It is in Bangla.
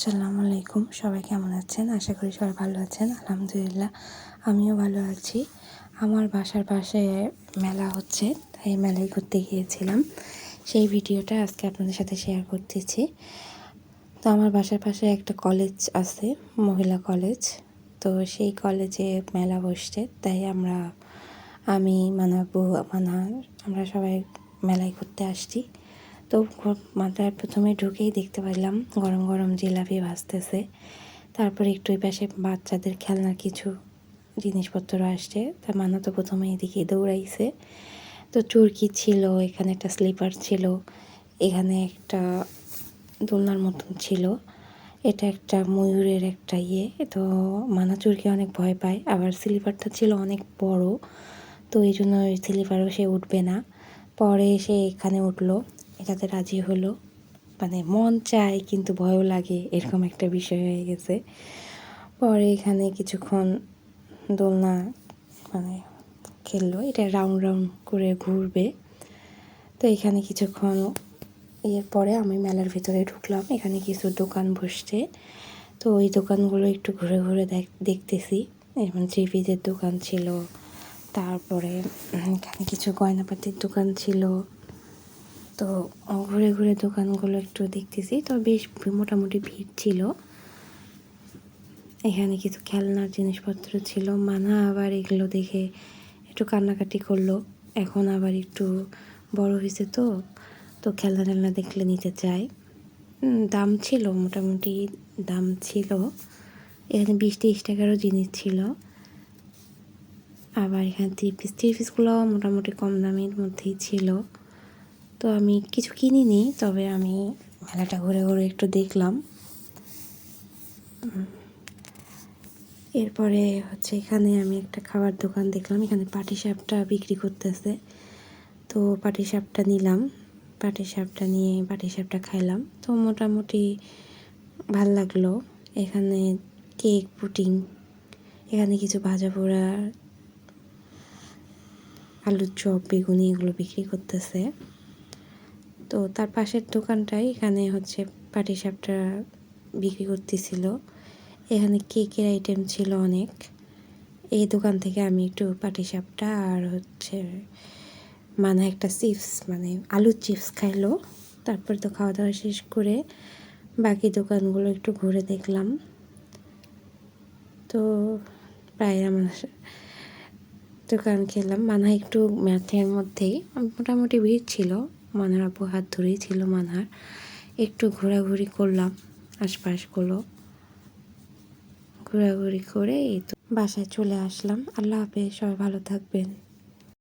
আসসালামু আলাইকুম। সবাই কেমন আছেন? আশা করি সবাই ভালো আছেন। আলহামদুলিল্লাহ, আমিও ভালো আছি। আমার বাসার পাশে মেলা হচ্ছে, তাই মেলায় ঘুরতে গিয়েছিলাম। সেই ভিডিওটা আজকে আপনাদের সাথে শেয়ার করতেছি। তো আমার বাসার পাশে একটা কলেজ আছে, মহিলা কলেজ তো সেই কলেজে মেলা বসছে, তাই আমরা, আমি মানাবো মানা আমরা সবাই মেলায় ঘুরতে আসছি। তো মাথায় প্রথমে ঢুকেই দেখতে পারলাম গরম গরম জিলাপি ভাজতেছে। তারপরে একটু ওই পাশে বাচ্চাদের খেলনার কিছু জিনিসপত্র আসছে। তার মানা তো প্রথমে এদিকে দৌড়াইছে। তো চুরকি ছিল, এখানে একটা স্লিপার ছিল, এখানে একটা দোলনার মতন ছিল। এটা একটা ময়ূরের একটা ইয়ে। তো মানা চুরকি অনেক ভয় পায়, আবার স্লিপারটা ছিল অনেক বড়। তো এই জন্য স্লিপারও সে উঠবে না। পরে সে এখানে উঠল। এটাতে রাজি হলো। মানে মন চায়, কিন্তু ভয়ও লাগে, এরকম একটা বিষয় হয়ে গেছে। পরে এখানে কিছুক্ষণ দোলনা মানে খেললো। এটা রাউন্ড রাউন্ড করে ঘুরবে। তো এখানে কিছুক্ষণ এর পরে আমি মেলার ভিতরে ঢুকলাম। এখানে কিছু দোকান বসছে। তো ওই দোকানগুলো একটু ঘুরে ঘুরে দেখতেছি। থ্রি পিসের দোকান ছিল, তারপরে এখানে কিছু গয়নাপাতির দোকান ছিল। তো ঘুরে ঘুরে দোকানগুলো একটু দেখতেছি। তো বেশ মোটামুটি ভিড় ছিল। এখানে কিছু খেলনার জিনিসপত্র ছিল। মানা আবার এগুলো দেখে একটু কান্নাকাটি করল। এখন আবার একটু বড় হয়েছে তো তো খেলনা টেলনা দেখলে নিতে চায়। দাম ছিল মোটামুটি, দাম ছিল। এখানে বিশ তিরিশ টাকারও জিনিস ছিল। আবার এখানে থ্রি পিস, থ্রি পিসগুলো মোটামুটি কম দামের মধ্যেই ছিল। তো আমি কিছু কিনিনি, তবে আমি মেলাটা ঘুরে ঘুরে একটু দেখলাম। এরপরে হচ্ছে এখানে আমি একটা খাবার দোকান দেখলাম, এখানে পাটি সাপটা বিক্রি করতেছে। তো পাটি সাপটা নিলাম, পাটি সাপটা নিয়ে পাটি সাপটা খাইলাম। তো মোটামুটি ভালো লাগল। এখানে কেক পুটিং, এখানে কিছু ভাজা পোড়া, আলুর চপ, বেগুনি এগুলো বিক্রি করতেছে। তো তার পাশের দোকানটাই এখানে হচ্ছে পাটিসাপটা বিক্রি করতেছিল। এখানে কেকের আইটেম ছিল অনেক। এই দোকান থেকে আমি একটু পাটিসাপটা আর হচ্ছে মানে একটা চিপস মানে আলুর চিপস খাইলো। তারপর তো খাওয়া দাওয়া শেষ করে বাকি দোকানগুলো একটু ঘুরে দেখলাম। তো প্রায় আমার দোকান খেলাম। মানে একটু ম্যাথের মধ্যেই। মোটামুটি ভিড় ছিল। মানার আপু হাত ধরেই ছিল মানহার। একটু ঘোরাঘুরি করলাম আশপাশগুলো। ঘোরাঘুরি করে এই তো বাসায় চলে আসলাম। আল্লাহ হাফেজ, সবাই ভালো থাকবেন।